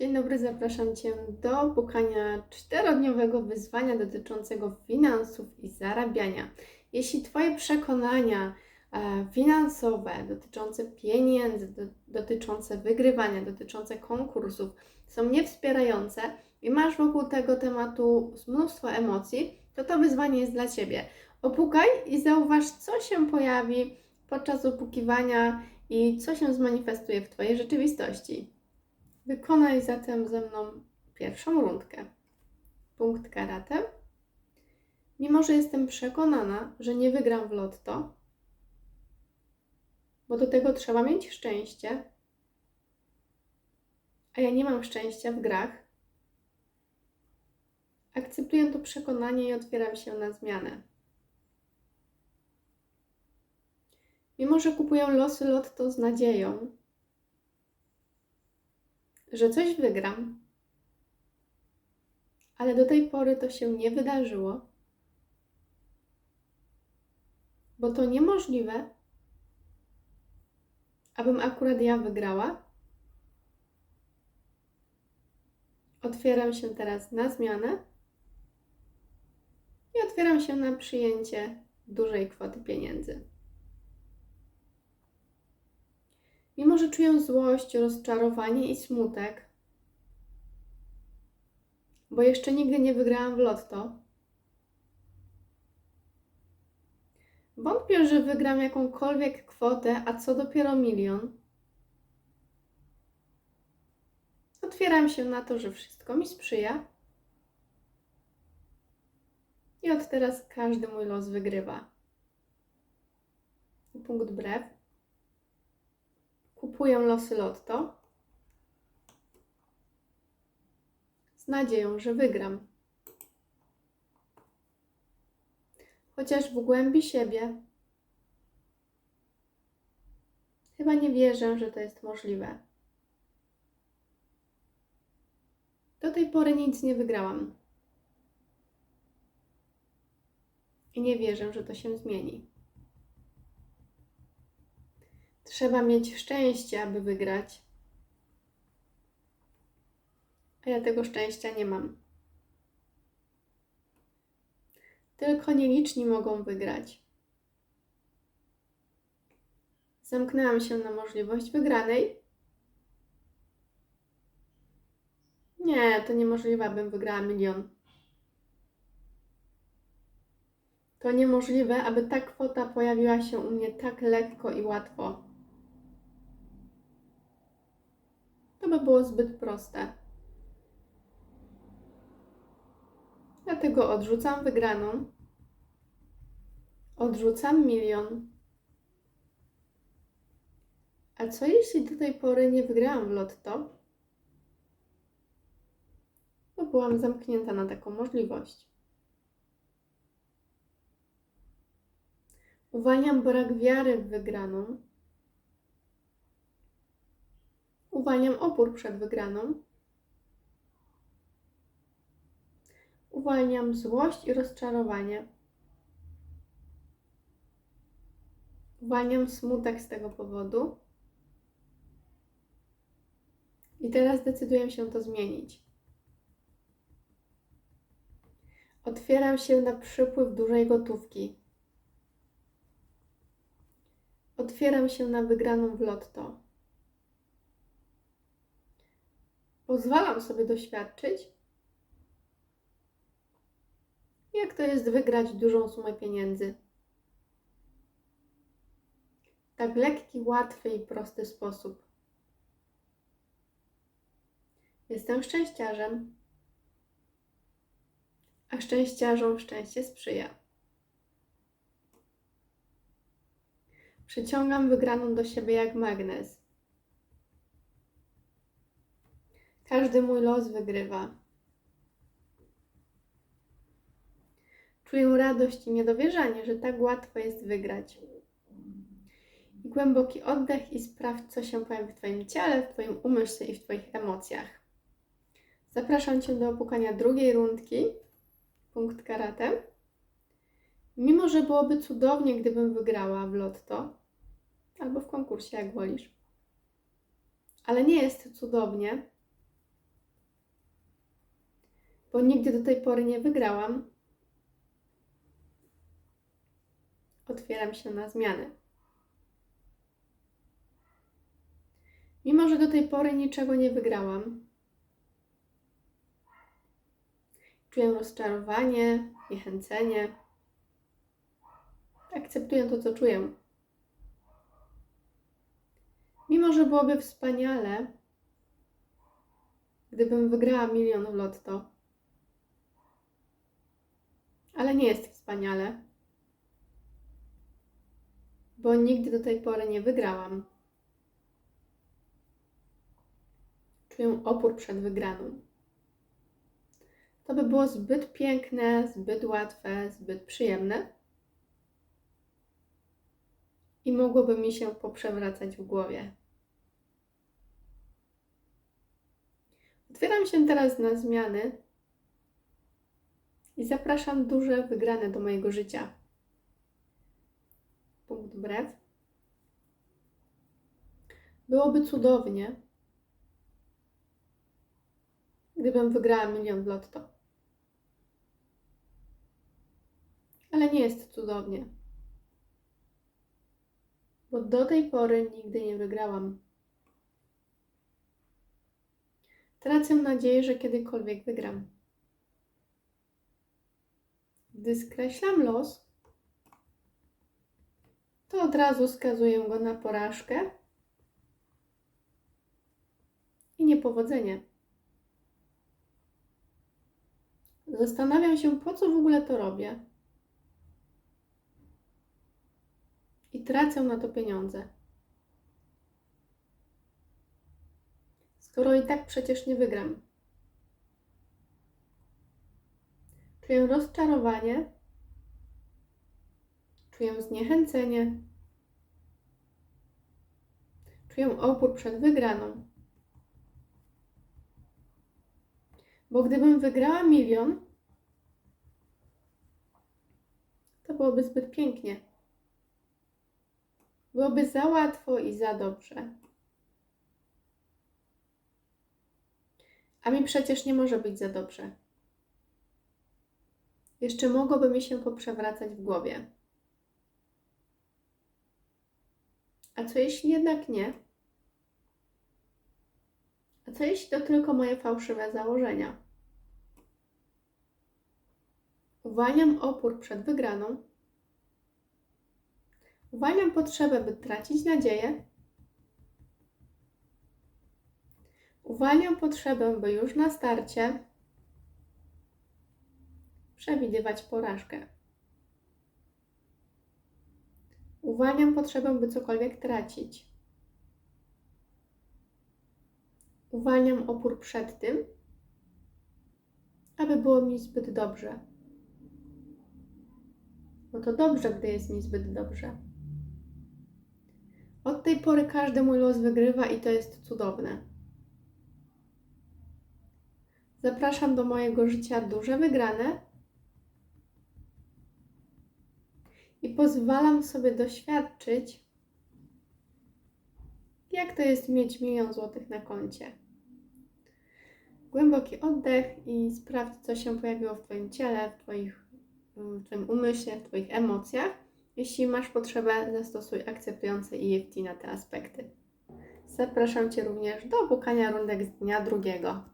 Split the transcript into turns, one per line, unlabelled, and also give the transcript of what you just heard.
Dzień dobry, zapraszam Cię do pukania czterodniowego wyzwania dotyczącego finansów i zarabiania. Jeśli Twoje przekonania e, finansowe dotyczące pieniędzy, do, dotyczące wygrywania, dotyczące konkursów są niewspierające i masz wokół tego tematu mnóstwo emocji, to to wyzwanie jest dla Ciebie. Opukaj i zauważ, co się pojawi podczas opukiwania i co się zmanifestuje w Twojej rzeczywistości. Wykonaj zatem ze mną pierwszą rundkę. Punkt karate. Mimo, że jestem przekonana, że nie wygram w lotto, bo do tego trzeba mieć szczęście, a ja nie mam szczęścia w grach, akceptuję to przekonanie i otwieram się na zmianę. Mimo, że kupuję losy lotto z nadzieją, że coś wygram, ale do tej pory to się nie wydarzyło, bo to niemożliwe, abym akurat ja wygrała. Otwieram się teraz na zmianę i otwieram się na przyjęcie dużej kwoty pieniędzy. Mimo, że czuję złość, rozczarowanie i smutek, bo jeszcze nigdy nie wygrałam w lotto, wątpię, że wygram jakąkolwiek kwotę, a co dopiero milion. Otwieram się na to, że wszystko mi sprzyja. I od teraz każdy mój los wygrywa. Punkt brew kupuję losy lotto z nadzieją, że wygram. Chociaż w głębi siebie chyba nie wierzę, że to jest możliwe. Do tej pory nic nie wygrałam. I nie wierzę, że to się zmieni. Trzeba mieć szczęście, aby wygrać. A ja tego szczęścia nie mam. Tylko nieliczni mogą wygrać. Zamknęłam się na możliwość wygranej. Nie, to niemożliwe, abym wygrała milion. To niemożliwe, aby ta kwota pojawiła się u mnie tak lekko i łatwo. By było zbyt proste. Dlatego odrzucam wygraną. Odrzucam milion. A co jeśli do tej pory nie wygrałam w lotto? Bo byłam zamknięta na taką możliwość. Uwalniam brak wiary w wygraną Uwalniam opór przed wygraną. Uwalniam złość i rozczarowanie. Uwalniam smutek z tego powodu. I teraz decyduję się to zmienić. Otwieram się na przypływ dużej gotówki. Otwieram się na wygraną w lotto. Pozwalam sobie doświadczyć, jak to jest wygrać dużą sumę pieniędzy. W tak lekki, łatwy i prosty sposób. Jestem szczęściarzem, a szczęściarzom szczęście sprzyja. Przyciągam wygraną do siebie jak magnes. Każdy mój los wygrywa. Czuję radość i niedowierzanie, że tak łatwo jest wygrać. Głęboki oddech i sprawdź, co się pojawi w Twoim ciele, w Twoim umyśle i w Twoich emocjach. Zapraszam Cię do opukania drugiej rundki, punkt karate. Mimo, że byłoby cudownie, gdybym wygrała w lotto albo w konkursie, jak wolisz. Ale nie jest cudownie, bo nigdy do tej pory nie wygrałam. Otwieram się na zmiany. Mimo, że do tej pory niczego nie wygrałam, czuję rozczarowanie, niechęcenie. Akceptuję to, co czuję. Mimo, że byłoby wspaniale, gdybym wygrała milion w lotto, ale nie jest wspaniale, bo nigdy do tej pory nie wygrałam. Czuję opór przed wygraną. To by było zbyt piękne, zbyt łatwe, zbyt przyjemne i mogłoby mi się poprzewracać w głowie. Otwieram się teraz na zmiany i zapraszam duże wygrane do mojego życia. Punkt brew. Byłoby cudownie, gdybym wygrała milion w lotto. Ale nie jest cudownie, bo do tej pory nigdy nie wygrałam. Tracę nadzieję, że kiedykolwiek wygram. Gdy skreślam los, to od razu skazuję go na porażkę i niepowodzenie. Zastanawiam się, po co w ogóle to robię. I tracę na to pieniądze. skoro i tak przecież nie wygram. Czuję rozczarowanie, czuję zniechęcenie, czuję opór przed wygraną. Bo gdybym wygrała milion, to byłoby zbyt pięknie. Byłoby za łatwo i za dobrze. A mi przecież nie może być za dobrze. Jeszcze mogłoby mi się poprzewracać w głowie. A co jeśli jednak nie? A co jeśli to tylko moje fałszywe założenia? Uwalniam opór przed wygraną. Uwalniam potrzebę, by tracić nadzieję Uwalniam potrzebę, by już na starcie przewidywać porażkę. Uwalniam potrzebę, by cokolwiek tracić. Uwalniam opór przed tym, aby było mi zbyt dobrze. Bo to dobrze, gdy jest mi zbyt dobrze. Od tej pory każdy mój los wygrywa i to jest cudowne. Zapraszam do mojego życia duże wygrane i pozwalam sobie doświadczyć, jak to jest mieć milion złotych na koncie. Głęboki oddech i sprawdź, co się pojawiło w Twoim ciele, w, twoich, w Twoim umyśle, w Twoich emocjach. Jeśli masz potrzebę, zastosuj akceptujące EFT na te aspekty. Zapraszam Cię również do bukania rundek z dnia drugiego.